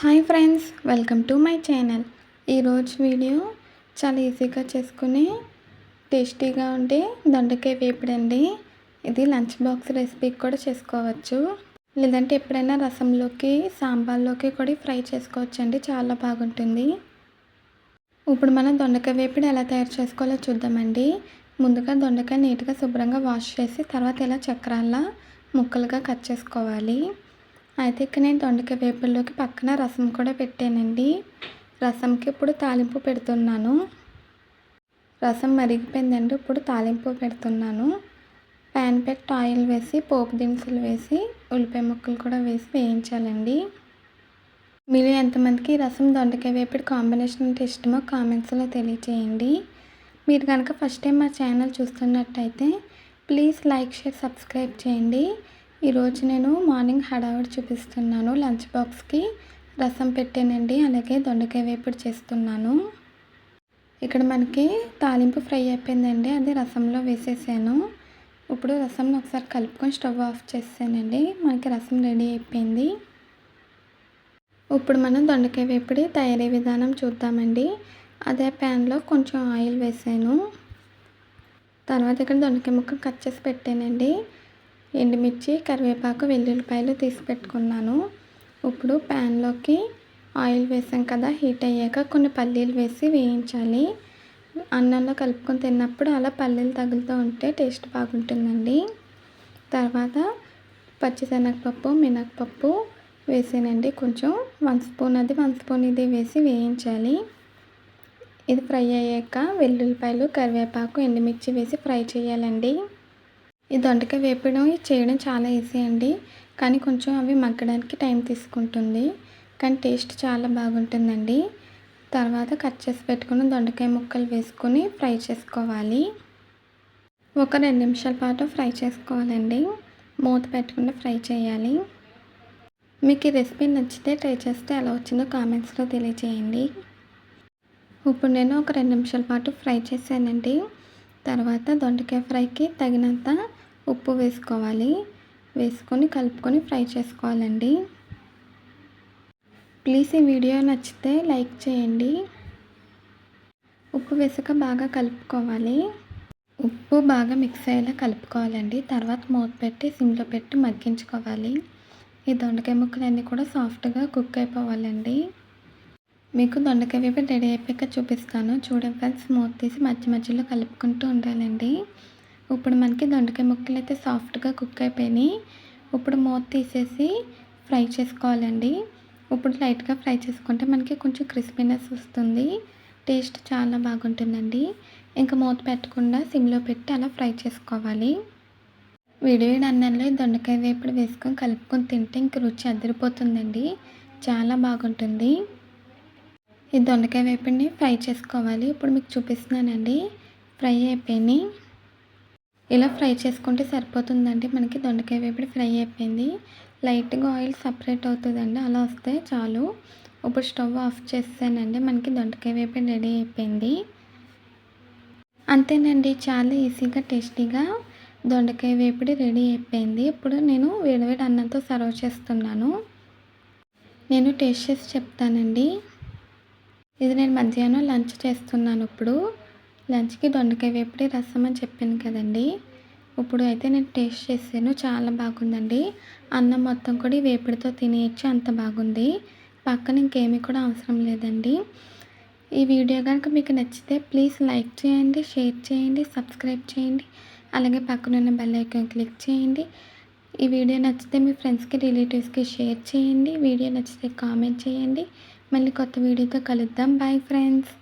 Hi friends welcome to my channel. ఈరోజు video చాలా ఈజీగా చేసుకుని టేస్టీగా ఉండే దొండకాయ వేపుడండి. ఇది లంచ్ బాక్స్ రెసిపీ కూడా చేసుకోవచ్చు. లేదంటే ఎప్పుడైనా రసంలోకి సాంబార్లోకి కూడా ఫ్రై చేసుకోవచ్చు అండి చాలా బాగుంటుంది. ఇప్పుడు మనం దొండకాయ వేపుడు ఎలా తయారు చేసుకోవాలో చూద్దామండి. ముందుగా దొండకాయ నీట్గా శుభ్రంగా వాష్ చేసి తర్వాత ఇలా చక్రాల్లో ముక్కలుగా కట్ చేసుకోవాలి. అయితే ఇక్కడ నేను దొండకాయ వేపుల్లోకి పక్కన రసం కూడా పెట్టానండి. రసంకి ఇప్పుడు తాలింపు పెడుతున్నాను. రసం మరిగిపోయిందండి. ఇప్పుడు తాలింపు పెడుతున్నాను. ప్యాన్ పెట్టి ఆయిల్ వేసి పోపు దినుసులు వేసి ఉల్లిపాయ ముక్కలు కూడా వేసి వేయించాలండి. మీరు ఎంతమందికి రసం దొండకాయ వేపుడు కాంబినేషన్ అంటే ఇష్టమో కామెంట్స్లో తెలియచేయండి. మీరు కనుక ఫస్ట్ టైం మా ఛానల్ చూస్తున్నట్టయితే ప్లీజ్ లైక్ షేర్ సబ్స్క్రైబ్ చేయండి. ఈరోజు నేను మార్నింగ్ హడావిడి చూపిస్తున్నాను లంచ్ బాక్స్కి. రసం పెట్టానండి అలాగే దొండకాయ వేపుడు చేస్తున్నాను. ఇక్కడ మనకి తాలింపు ఫ్రై అయిపోయిందండి అది రసంలో వేసేసాను. ఇప్పుడు రసం ఒకసారి కలుపుకొని స్టవ్ ఆఫ్ చేసానండి మనకి రసం రెడీ అయిపోయింది. ఇప్పుడు మనం దొండకాయ వేపుడి తయారీ విధానం చూద్దామండి. అదే ప్యాన్లో కొంచెం ఆయిల్ వేసాను. తర్వాత ఇక్కడ దొండకాయ ముక్క కట్ చేసి పెట్టానండి. ఎండుమిర్చి కరివేపాకు వెల్లుల్లిపాయలు తీసి పెట్టుకున్నాను. ఇప్పుడు ప్యాన్లోకి ఆయిల్ వేసాం కదా హీట్ అయ్యాక కొన్ని పల్లీలు వేసి వేయించాలి. అన్నంలో కలుపుకొని తిన్నప్పుడు అలా పల్లీలు తగులుతూ ఉంటే టేస్ట్ బాగుంటుందండి. తర్వాత పచ్చిశనగపప్పు మినగపప్పు వేసానండి. కొంచెం వన్ స్పూన్ అది వన్ స్పూన్ ఇది వేసి వేయించాలి. ఇది ఫ్రై అయ్యాక వెల్లుల్లిపాయలు కరివేపాకు ఎండుమిర్చి వేసి ఫ్రై చేయాలండి. ఈ దొండకాయ వేపడం చేయడం చాలా ఈజీ అండి. కానీ కొంచెం అవి మగ్గడానికి టైం తీసుకుంటుంది. కానీ టేస్ట్ చాలా బాగుంటుందండి. తర్వాత కట్ చేసి పెట్టుకుని దొండకాయ ముక్కలు వేసుకొని ఫ్రై చేసుకోవాలి. ఒక రెండు నిమిషాల పాటు ఫ్రై చేసుకోవాలండి. మూత పెట్టకుండా ఫ్రై చేయాలి. మీకు ఈ రెసిపీ నచ్చితే ట్రై చేస్తే ఎలా వచ్చిందో కామెంట్స్లో తెలియజేయండి ఇప్పుడు నేను ఒక రెండు నిమిషాల పాటు ఫ్రై చేశానండి. తర్వాత దొండకాయ ఫ్రైకి తగినంత ఉప్పు వేసుకోవాలి. వేసుకొని కలుపుకొని ఫ్రై చేసుకోవాలండి. ప్లీజ్ ఈ వీడియో నచ్చితే లైక్ చేయండి. ఉప్పు వేసాక బాగా కలుపుకోవాలి. ఉప్పు బాగా మిక్స్ అయ్యేలా కలుపుకోవాలండి. తర్వాత మూత పెట్టి సిమ్లో పెట్టి మగ్గించుకోవాలి. ఈ దొండకాయ ముక్కలన్నీ కూడా సాఫ్ట్గా కుక్ అయిపోవాలండి. మీకు దొండకాయ వేపి రెడీ అయిపోయాక చూపిస్తాను. చూడండి ఫ్రెండ్స్ మూత తీసి మధ్య మధ్యలో కలుపుకుంటూ ఉండాలండి. ఇప్పుడు మనకి దొండకాయ ముక్కలు అయితే సాఫ్ట్గా కుక్ అయిపోయినాయి. ఇప్పుడు మూత తీసేసి ఫ్రై చేసుకోవాలండి. ఇప్పుడు లైట్గా ఫ్రై చేసుకుంటే మనకి కొంచెం క్రిస్పీనెస్ వస్తుంది. టేస్ట్ చాలా బాగుంటుందండి. ఇంకా మూత పెట్టకుండా సిమ్లో పెట్టి అలా ఫ్రై చేసుకోవాలి. విడివిడి అన్నంలో దొండకాయ వేపుడు వేసుకొని కలుపుకొని తింటే ఇంక రుచి అదిరిపోతుందండి. చాలా బాగుంటుంది. ఈ దొండకాయ వేపుడిని ఫ్రై చేసుకోవాలి. ఇప్పుడు మీకు చూపిస్తున్నానండి. ఫ్రై అయిపోయినాయి. ఇలా ఫ్రై చేసుకుంటే సరిపోతుందండి. మనకి దొండకాయ వేపుడు ఫ్రై అయిపోయింది. లైట్గా ఆయిల్ సపరేట్ అవుతుందండి. అలా వస్తే చాలు. ఇప్పుడు స్టవ్ ఆఫ్ చేసానండి మనకి దొండకాయ వేపుడు రెడీ అయిపోయింది. అంతేనండి. చాలా ఈజీగా టేస్టీగా దొండకాయ వేపుడు రెడీ అయిపోయింది. ఇప్పుడు నేను వేడివేడి అన్నంతో సర్వ్ చేస్తున్నాను. నేను టేస్ట్ చేసి చెప్తానండి. ఇది నేను మధ్యాహ్నం లంచ్ చేస్తున్నాను ఇప్పుడు. లంచ్కి దొండకాయ వేపుడి రసం అని చెప్పాను కదండి. ఇప్పుడు అయితే నేను టేస్ట్ చేశాను. చాలా బాగుందండి. అన్నం మొత్తం కూడా వేపుడితో తినేయచ్చు. అంత బాగుంది. పక్కన ఇంకేమీ కూడా అవసరం లేదండి. ఈ వీడియో కనుక మీకు నచ్చితే ప్లీజ్ లైక్ చేయండి షేర్ చేయండి సబ్స్క్రైబ్ చేయండి. అలాగే పక్కనున్న బెల్ ఐకాన్ క్లిక్ చేయండి. ఈ వీడియో నచ్చితే మీ ఫ్రెండ్స్కి రిలేటివ్స్కి షేర్ చేయండి. వీడియో నచ్చితే కామెంట్ చేయండి. మళ్ళీ కొత్త వీడియోతో కలుద్దాం. Bye friends.